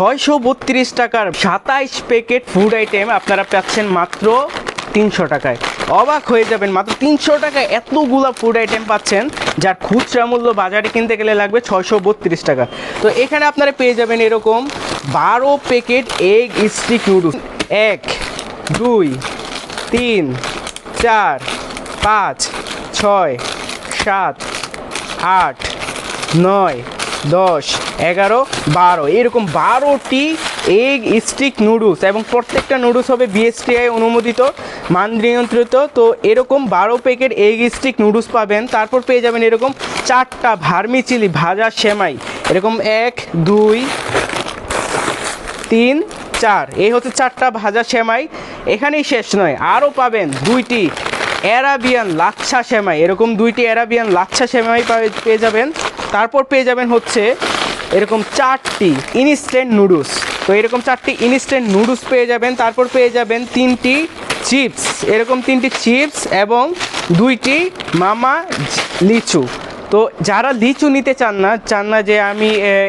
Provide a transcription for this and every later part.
ছয়শো বত্রিশ টাকার সাতাইশ প্যাকেট ফুড আইটেম আপনারা পাচ্ছেন মাত্র তিনশো টাকায়। অবাক হয়ে যাবেন, মাত্র তিনশো টাকায় এতগুলা ফুড আইটেম পাচ্ছেন, যার খুচরা মূল্য বাজারে কিনতে গেলে লাগবে ছয়শো বত্রিশ টাকা। তো এখানে আপনারা পেয়ে যাবেন এরকম বারো প্যাকেট এগ স্টিক এক, দুই, তিন, চার, পাঁচ, ছয়, সাত, আট, নয় দশ, এগারো, বারো। এরকম বারোটি এগ স্টিক নুডলস এবং প্রত্যেকটা নুডলস হবে বিএসটিআই অনুমোদিত, মান নিয়ন্ত্রিত। তো এরকম বারো প্যাকেট এগ স্টিক নুডলস পাবেন। তারপর পেয়ে যাবেন এরকম চারটা ভার্মি চিলি ভাজা সেমাই। এরকম এক, দুই, তিন, চার। এই হচ্ছে চারটা ভাজা সেমাই। এখানেই শেষ নয়, আরও পাবেন দুইটি অ্যারাবিয়ান লাচ্ছা সেমাই। এরকম দুইটি অ্যারাবিয়ান লাচ্ছা সেমাই পেয়ে যাবেন। তারপর পেয়ে যাবেন হচ্ছে এরকম চারটি ইনস্ট্যান্ট নুডলস তো এরকম চারটি ইনস্ট্যান্ট নুডলস পেয়ে যাবেন, তারপর পেয়ে যাবেন তিনটি চিপস এরকম তিনটি চিপস এবং দুইটি মামা লিচু। তো যারা লিচু নিতে চান না চান না যে আমি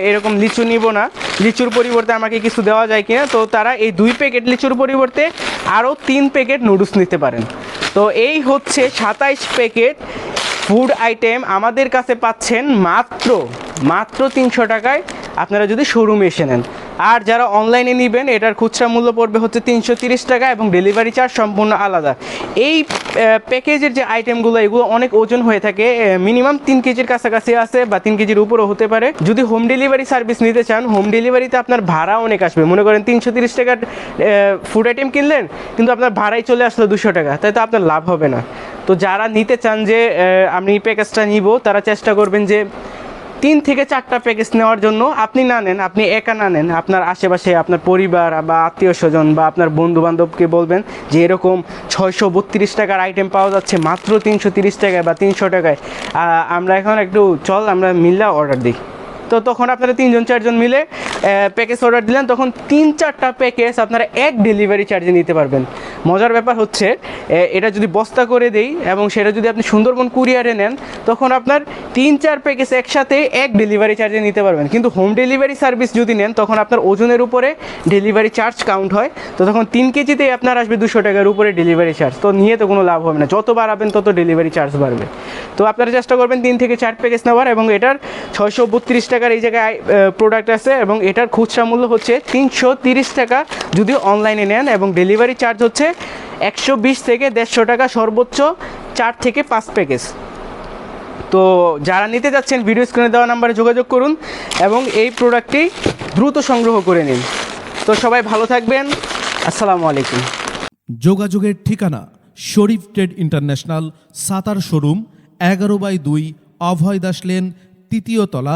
এরকম লিচু নিব না, লিচুর পরিবর্তে আমাকে কিছু দেওয়া যায় কিনা, তো তারা এই দুই প্যাকেট লিচুর পরিবর্তে আরও তিন প্যাকেট নুডলস নিতে পারেন। তো এই হচ্ছে সাতাইশ প্যাকেট ফুড আইটেম আমাদের কাছে পাচ্ছেন মাত্র মাত্র তিনশো টাকায়। আপনারা যদি শোরুমে এসে নেন। আর যারা অনলাইনে নেবেন, এটার খুচরা মূল্য পড়বে হচ্ছে তিনশো টাকা এবং ডেলিভারি চার্জ সম্পূর্ণ আলাদা। এই প্যাকেজের যে আইটেমগুলো, এগুলো অনেক ওজন হয়ে থাকে মিনিমাম তিন কেজির কাছাকাছি আছে বা তিন কেজির উপরও হতে পারে। যদি হোম ডেলিভারি সার্ভিস নিতে চান, হোম ডেলিভারিতে আপনার ভাড়া অনেক আসবে। মনে করেন তিনশো তিরিশ টাকার ফুড আইটেম কিনলেন, কিন্তু আপনার ভাড়াই চলে আসলো দুশো টাকা তাই তো আপনার লাভ হবে না। তো যারা নিতে চান যে আমি প্যাকেজটা নিব, তারা চেষ্টা করবেন যে, তিন থেকে চারটা প্যাকেজ নেওয়ার জন্য। আপনি না নেন, আপনি একা না নেন। আপনার আশেপাশে আপনার পরিবার বা আত্মীয় স্বজন বা আপনার বন্ধু বান্ধবকে বলবেন যে, এরকম ছয়শো বত্রিশ টাকার আইটেম পাওয়া যাচ্ছে, মাত্র তিনশো তিরিশ টাকায় বা তিনশো টাকায়। আমরা এখন একটু চল, আমরা মিল্লা অর্ডার দিই। তো তখন আপনারা তিনজন, চারজন মিলে প্যাকেজ অর্ডার দিলেন। তখন তিন, চারটা প্যাকেজ আপনারা এক ডেলিভারি চার্জে নিতে পারবেন। মজার ব্যাপার হচ্ছে এটা যদি বস্তা করে দেই এবং সেটা যদি আপনি সুন্দরবন কুরিয়ারে নেন, তখন আপনার তিন, চার প্যাকেজ একসাথে এক ডেলিভারি চার্জে নিতে পারবেন। কিন্তু হোম ডেলিভারি সার্ভিস যদি নেন, তখন আপনার ওজনের উপরে ডেলিভারি চার্জ কাউন্ট হয়। তো তখন তিন কেজিতেই আপনার আসবে দুশো টাকার উপরে ডেলিভারি চার্জ তো নিয়ে তো কোনো লাভ হবে না। যত বাড়াবেন, তত ডেলিভারি চার্জ বাড়বে। তো আপনারা চেষ্টা করবেন তিন থেকে চার প্যাকেজ নেওয়ার এবং এটার ছয়শো বত্রিশ টাকার এই জায়গায় প্রোডাক্ট আছে এবং এটার খুচরা মূল্য হচ্ছে তিনশো টাকা যদি অনলাইনে নেন এবং ডেলিভারি চার্জ হচ্ছে একশো বিশ থেকে দেড়শো টাকা সর্বোচ্চ চার থেকে পাঁচ প্যাকেজ তো যারা নিতে যাচ্ছেন ভিডিও স্ক্রিনে দেওয়া নাম্বারে যোগাযোগ করুন এবং এই প্রোডাক্টটি দ্রুত সংগ্রহ করে নিন। তো সবাই ভালো থাকবেন। আসসালামু আলাইকুম। যোগাযোগের ঠিকানা Sharif trade international, Sattar showroom, এগারো বাই দুই, অভয় দাস লেন, তৃতীয় তলা